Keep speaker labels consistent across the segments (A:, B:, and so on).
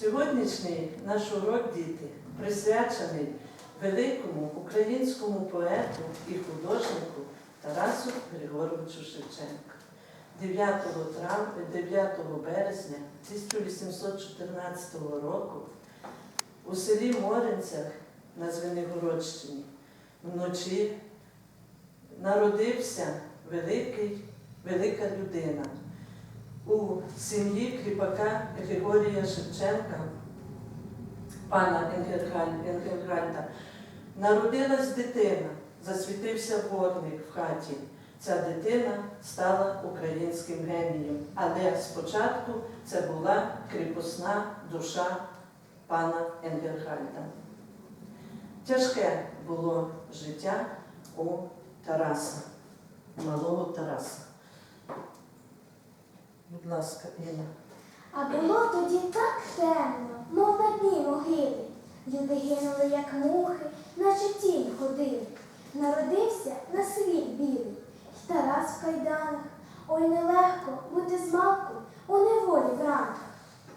A: Сьогоднішній наш урок діти присвячений великому українському поету і художнику Тарасу Григоровичу Шевченку. 9 трав... 9 березня 1814 року у селі Моринцях на Звенигородщині вночі народився великий, велика людина у сім'ї кріпака Григорія Шевченка, пана Енгельгаль- Енгельгальда, народилась дитина, засвітився вогник в хаті. Ця дитина стала українським генієм, але спочатку це була кріпосна душа пана Енгельгальда. Тяжке було життя у Тараса, малого Тараса. Будь ласка, Інна.
B: А було тоді так темно, мов на дні могили. Люди гинули, як мухи, наче тінь ходили. Народився на світ білий, й Тарас в кайданах. Ой, нелегко бути змалку у неволі в ранках.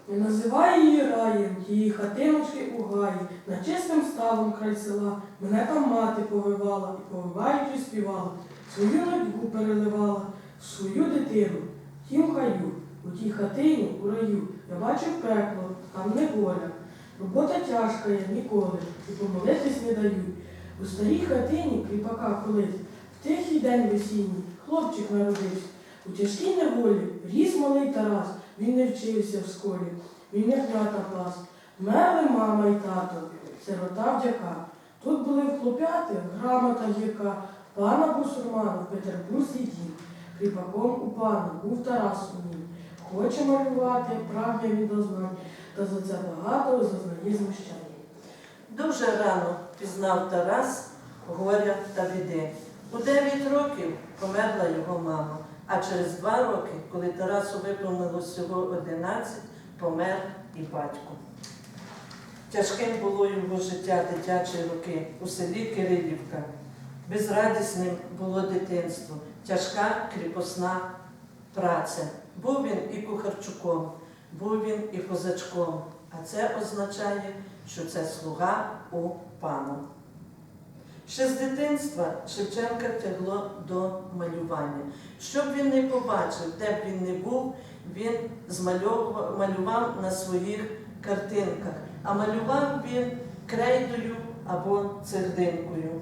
C: Не називай її раєм, її хатиночки у гаї, на чистим ставом край села. Мене там мати повивала і повиваючи співала, свою нудьгу переливала свою дитину, тім хаю, у тій хатині, у раю. Я бачив пекло, там не воля. Робота тяжка я ніколи, і помолитись не дають. У старій хатині кріпака колись, в тихий день весінній, хлопчик народився. У тяжкій неволі ріс малий Тарас, він не вчився в школі, він ягнята пас. Мерли мама і тато, сирота вдяка. Тут були в хлоп'яти грамота гірка, пана Бусурмана в Петербурзі дім. Кріпаком у пана був Тарас у. Хоче малювати, прагне він до та за це багато зазнає знущання.
A: Дуже рано пізнав Тарас горя та біди. У 9 років померла його мама, а через два роки, коли Тарасу виповнилось всього 11, помер і батько. Тяжким було його життя дитячі роки у селі Кирилівка. Безрадісним було дитинство, тяжка кріпосна праця. Був він і кухарчуком, був він і козачком, а це означає, що це слуга у пана. Ще з дитинства Шевченка тягло до малювання. Що б він не побачив, де б він не був, він змальовував, малював на своїх картинках, а малював він крейдою або цеглинкою.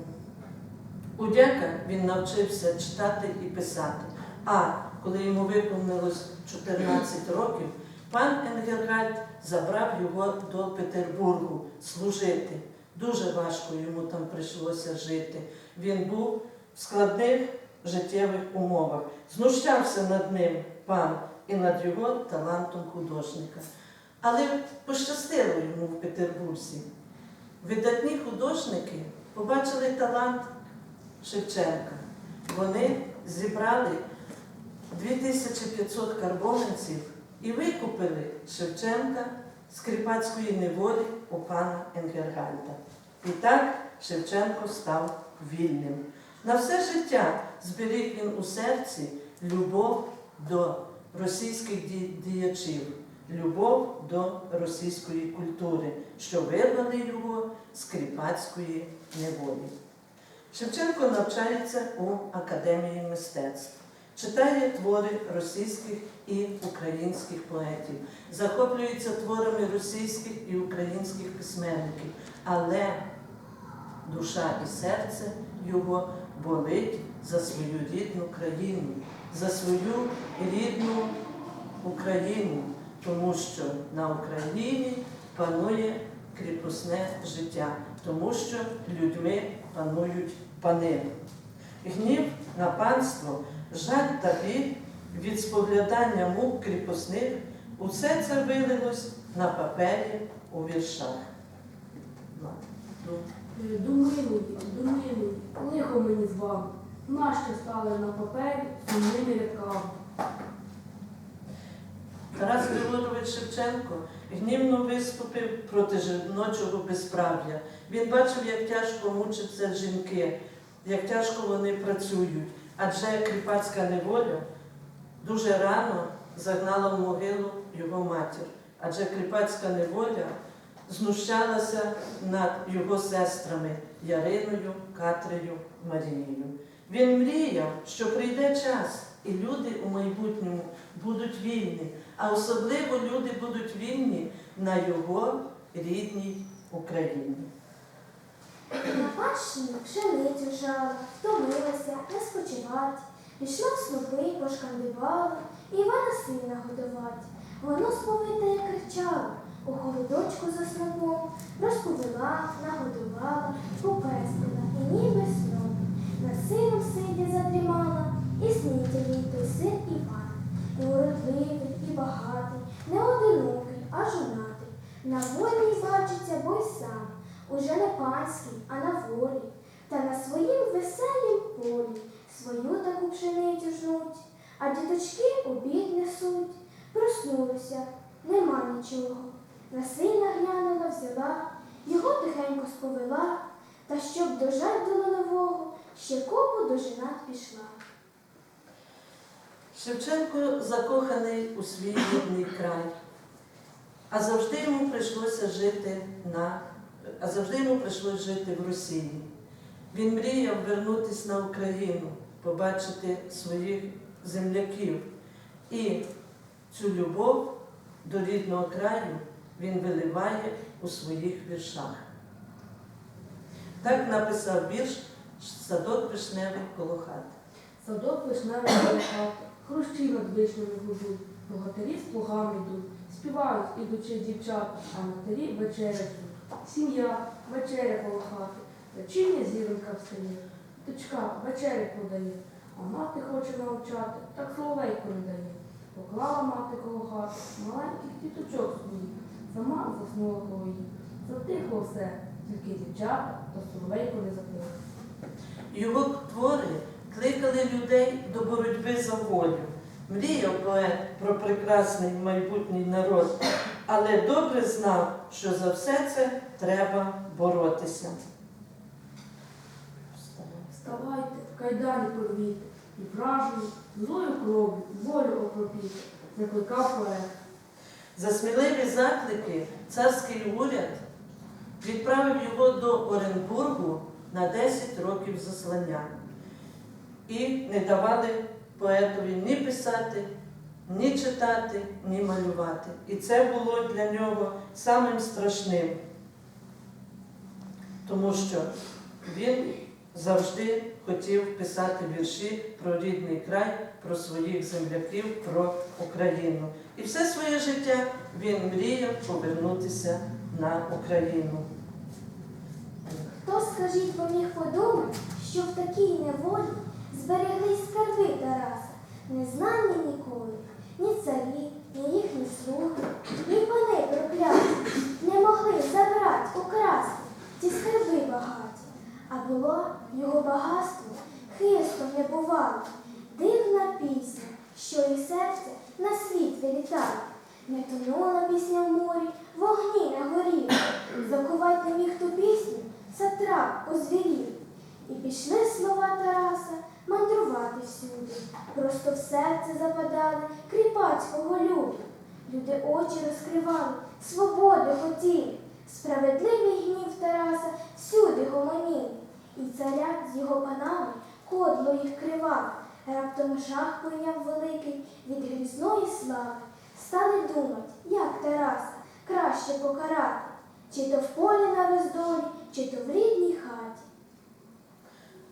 A: У дяка він навчився читати і писати. А коли йому виповнилось 14 років, пан Енгельгальд забрав його до Петербургу служити. Дуже важко йому там прийшлося жити. Він був в складних життєвих умовах. Знущався над ним пан і над його талантом художника. Але пощастило йому в Петербурзі. Видатні художники побачили талант Шевченка. Вони зібрали 2500 карбованців і викупили Шевченка з кріпацької неволі у пана Енгергальда. І так Шевченко став вільним. На все життя зберіг він у серці любов до російських діячів, любов до російської культури, що вирвали його з кріпацької неволі. Шевченко навчається у Академії мистецтв, читає твори російських і українських поетів, захоплюється творами російських і українських письменників, але душа і серце його болить за свою рідну країну, за свою рідну Україну, тому що на Україні панує кріпосне життя, тому що людьми панують пани. Гнів на панство, жаль та біль від споглядання мук кріпосних, усе це вилилось на папері у віршах. Ну,
D: Думилуй, думилуй, лихо мені з вами, нащо стали на папері сумними рядками.
A: Тарас Григорович Шевченко гнівно виступив проти жіночого безправ'я. Він бачив, як тяжко мучаться жінки, як тяжко вони працюють, адже кріпацька неволя дуже рано загнала в могилу його матір. адже кріпацька неволя знущалася над його сестрами Яриною, Катрею, Марією. Він мріяв, що прийде час, і люди у майбутньому будуть вільні, а особливо люди будуть вільні на його рідній Україні.
B: На пашні пшеницю жала, втомилася, не спочивать. Пішла в снопи, пошкандивала, Івана сина годувать. Воно сповите кричало, у холодочку за снопом, розповела, нагодувала, попестила, і ніби сном. Над сином сидя задрімала, і сниться їй той син Іван. І уродливий, багатий, не одинокий, а жонатий. На волі бачиться, бо й сам, уже не панський, а на волі, та на своїм веселім полі свою таку пшеницю жнуть, а діточки обід несуть. Проснулися, нема нічого. На сина глянула, взяла, його тихенько сповела, та щоб дожать до нового, ще копу дожинать пішла.
A: Шевченко закоханий у свій рідний край, а завжди йому прийшлося жити на а завжди йому прийшлося жити в Росії. Він мріяв вернутися на Україну, побачити своїх земляків. І цю любов до рідного краю він виливає у своїх віршах. Так написав вірш Садок вишневий коло хати.
D: Садок вишневий коло хати, хрущі над вишнями гудуть, богатирі з плугами йдуть, співають, ідучи дівчата, а матері вечерять. Сім'я, вечеря коло хати, вечірня зіронька встає, дочка вечеря подає, а мати хоче навчати, так соловейку не дає. Поклала мати коло хати, маленьких діточок своїх, сама заснула коло їх. Затихло все, тільки дівчата та соловейку не запила.
A: Його твори кликали людей до боротьби за волю. Мріяв поет про прекрасний майбутній народ, але добре знав, що за все це треба боротися.
D: Вставайте, в кайдані порвіте, і вражою, злою кров'ю, волю окропіте, закликав поет.
A: За сміливі заклики царський уряд відправив його до Оренбургу на 10 років заслання і не давали поетові ні писати, ні читати, ні малювати. І це було для нього самим страшним, тому що він завжди хотів писати вірші про рідний край, про своїх земляків, про Україну. І все своє життя він мріяв повернутися на Україну.
B: Хто, скажіть, поміг подумати, що в такій неволі збереглись скарби Тараса, не знані ніколи, ні царі, ні їхні слуги, ні пани прокляті, не могли забрати, украсти ті скарби багаті. А було його багатство хистом не бувало, дивна пісня, що і серце на світ вилітало. Не тонула пісня в морі, вогні не горіли. Закувати міг ту пісню, сатрап озвірів. І пішли слова Тараса мандрувати всюди. Просто в серце западали кріпацького люду. Люди очі розкривали, свободи хотіли. Справедливий гнів Тараса всюди гомонів. І царя з його панами кодло їх кривав. Раптом жах прийняв великий від грізної слави. Стали думать, як Тараса краще покарати, чи то в полі на роздолі, чи то в рідній хаті.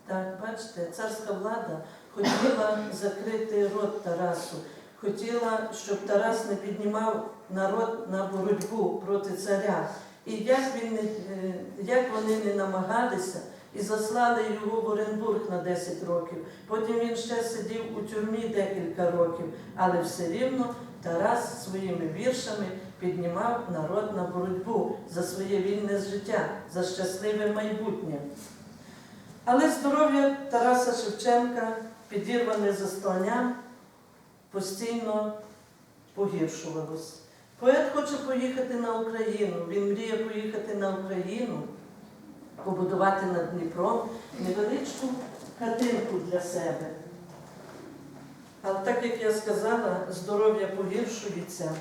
A: Так, бачите, царська влада хотіла закрити рот Тарасу, хотіла, щоб Тарас не піднімав народ на боротьбу проти царя. І як, він е, як вони не намагалися і заслали його в Оренбург на 10 років. Потім він ще сидів у тюрмі декілька років, але все рівно Тарас своїми віршами піднімав народ на боротьбу за своє вільне життя, за щасливе майбутнє. Але здоров'я Тараса Шевченка, підірване засланням, постійно погіршувалось. Поет хоче поїхати на Україну. Він мріє поїхати на Україну, побудувати над Дніпром невеличку хатинку для себе. Але так як я сказала, здоров'я погіршується.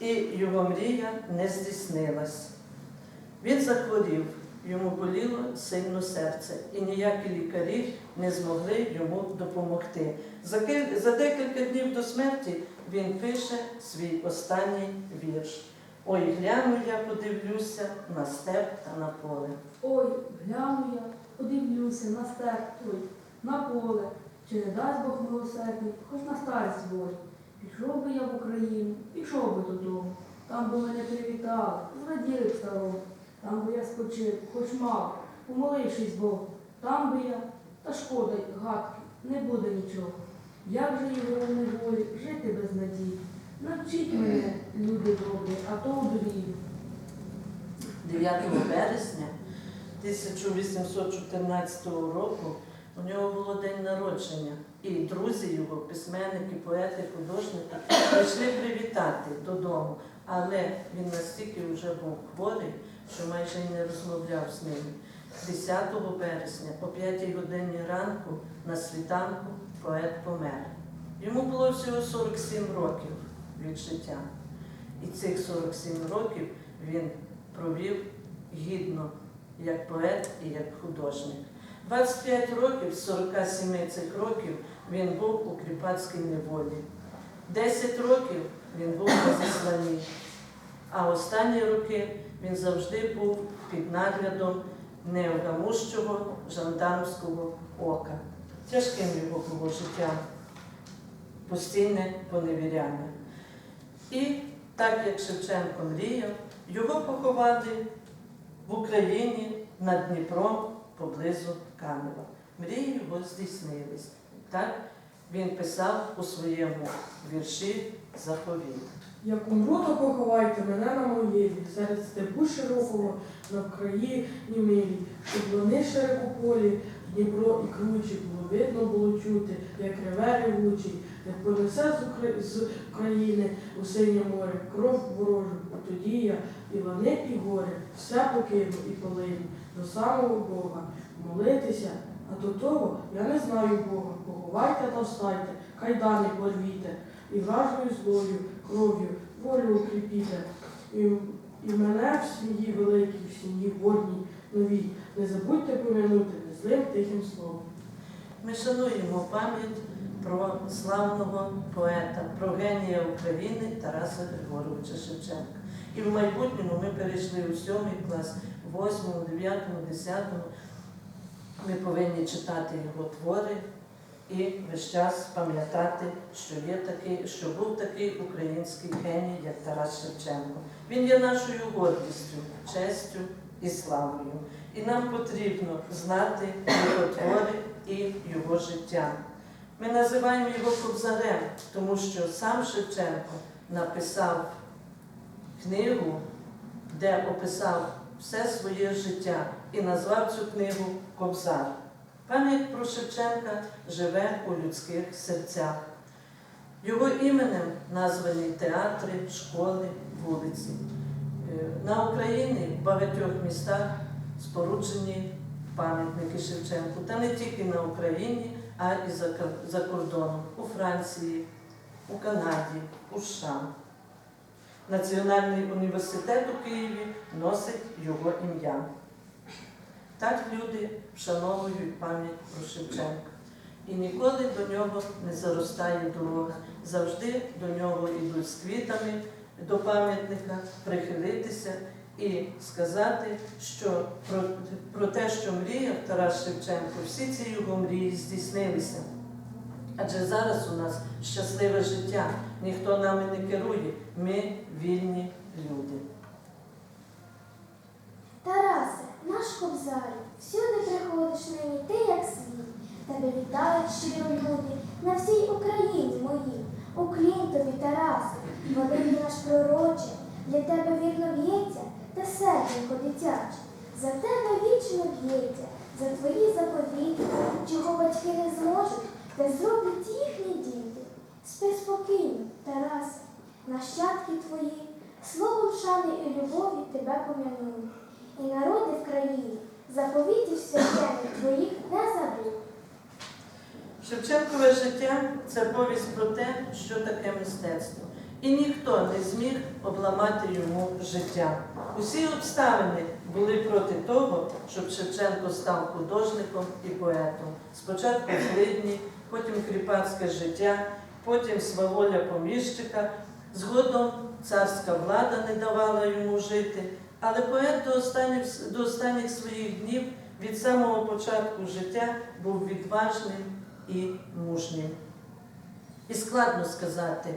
A: і його мрія не здійснилась. Він захворів, йому боліло сильно серце, і ніякі лікарі не змогли йому допомогти. За, декілька днів до смерті він пише свій останній вірш. Ой, гляну я подивлюся на степ та на поле.
D: Ой, гляну я, подивлюся на степ той, на поле, чи не дасть Бог милосердний, хоч на старість волі. Пішов би я в Україну, пішов би додому. Там би мене привітали, зраділи б старому. Там би я спочив, хоч мав, помолившись Богу. Там би я, та шкода гадки, не буде нічого. Як же його неволі жити без надії? Навчіть мене, люди добрі, а то одурію.
A: 9 вересня 1814 року у нього було день народження, і друзі його, письменники, поети, художники, прийшли привітати додому. Але він настільки вже був хворий, що майже й не розмовляв з ними. 10 вересня о 5 годині ранку на світанку поет помер. Йому було всього 47 років від життя. І цих 47 років він провів гідно як поет і як художник. 25 років з 47 цих років він був у кріпацькій неволі. 10 років він був на засланні, а останні роки він завжди був під наглядом неогамущого жандармського ока. Тяжким його було життя, постійне поневіряння. І так як Шевченко мріяв, його поховали в Україні над Дніпром поблизу Канева. Мрії його здійснились. Так він писав у своєму вірші заповіт.
C: Як умру, то поховайте мене на могилі, серед степу широкого, на вкраї милі, щоб вони широкополі, Дніпро і кручі було видно було чути, як реве ревучий, як понесе з, Укра... з України у синє море кров ворожу, а тоді я і лани, і горе, все покину і полину до самого Бога. Молитися, а до того я не знаю Бога. Поховайте та встайте, кайдани порвіте, і вражою злою, кров'ю, волю укріпіте. І, і мене в сім'ї великій, в сім'ї горній, новій. Не забудьте помянути незлим тихим словом.
A: Ми шануємо пам'ять про славного поета, про генія України Тараса Григоровича Шевченка. І в майбутньому ми перейшли у сьомий клас, восьмому, дев'ятому, десятому. Ми повинні читати його твори і весь час пам'ятати, що є такий, що був такий український геній, як Тарас Шевченко. Він є нашою гордістю, честю і славою. І нам потрібно знати його твори і його життя. Ми називаємо його Кобзарем, тому що сам Шевченко написав книгу, де описав все своє життя і назвав цю книгу Кобзар. Пам'ять про Шевченка живе у людських серцях. Його іменем названі театри, школи, вулиці. Е, На Україні в багатьох містах споруджені пам'ятники Шевченку. Та не тільки на Україні, а і за кордоном у Франції, у Канаді, у США. Національний університет у Києві носить його ім'я. Так люди вшановують пам'ять про Шевченка. І ніколи до нього не заростає дорога. Завжди до нього йдуть з квітами до пам'ятника, прихилитися і сказати, що про, про те, що мріяв Тарас Шевченко, всі ці його мрії здійснилися. Адже зараз у нас щасливе життя, ніхто нами не керує, ми вільні люди.
B: Тарасе, наш кобзарю, всюди приходиш нині ти, як світ. Тебе вітають щиро люди на всій Україні моїй. Уклін тобі, Тарасе, великий наш пророче, для тебе вірно б'ється, та серденько дитяче. За тебе вічно б'ється, за твої заповіти, чого батьки не зможуть, та зроблять їхні діти. Спи спокійно, Тарасе, нащадки твої, словом шани і любові тебе пом'януть. І народи в країні заповітів священних твоїх не забудь.
A: Шевченкове життя це повість про те, що таке мистецтво. і ніхто не зміг обламати йому життя. Усі обставини були проти того, щоб Шевченко став художником і поетом. Спочатку злидні, потім кріпацьке життя, потім сваволя поміщика, згодом царська влада не давала йому жити. Але поет до останніх, до останніх своїх днів від самого початку життя був відважним і мужнім. І складно сказати,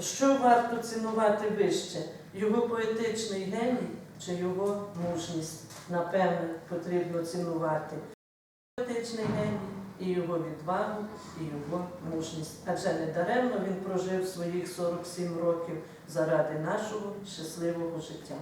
A: що варто цінувати вище, його поетичний геній чи його мужність. Напевне, потрібно цінувати поетичний геній і його відвагу, і його мужність. Адже не даремно він прожив своїх 47 років заради нашого щасливого життя.